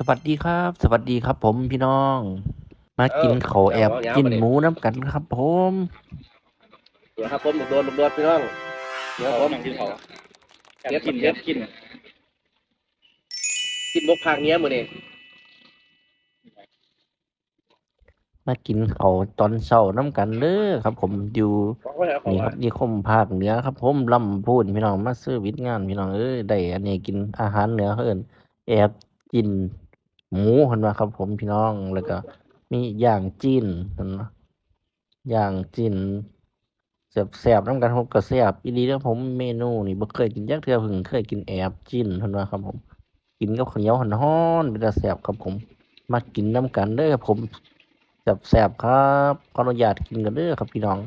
สวัสดีครับ สวัสดีครับ ผมพี่น้อง มากินเออเขาวแอบเอายาวกินมาดิหมูน้ำกันครับ ผมเดี๋ยวครับผมลูกโดนลูกโดนพี่น้องเดี๋ยวผมกินเขาเก็บกินเก็เก็บบกินกินบกพางเนี้ยมือนี่มากินเขาวตอนเช้าน้ำกันเด้อครับ ผมอยู่บอกว่าเอาของนี่คว่ารับนี่คมภาคเหนือครับ ผมลำพูนพี่น้องมาซื้อวิทย์งานพี่น้องเอ้ยได้อันนี้กินอาหารเหนือเขาเอินแอบกิน หมูเห็นไหมครับ ผมพี่น้องแล้วก็ มีอย่างจีนเห็นไหมย่างจีนแซ่บๆน้ำกันผมก็แซ่บอีดีแล้วผมเมนูนี่บ่เคยกินยักเทือพิ่งเคยกินแอบจีนเห็นไหมครับผม กินกับข้าวเหนียวฮ้อนเป็นตาแซ่บครับผม มากินน้ำกันเด้อครับผมแซ่บๆครับขออนุญาตกินกันเด้อครับพี่น้อง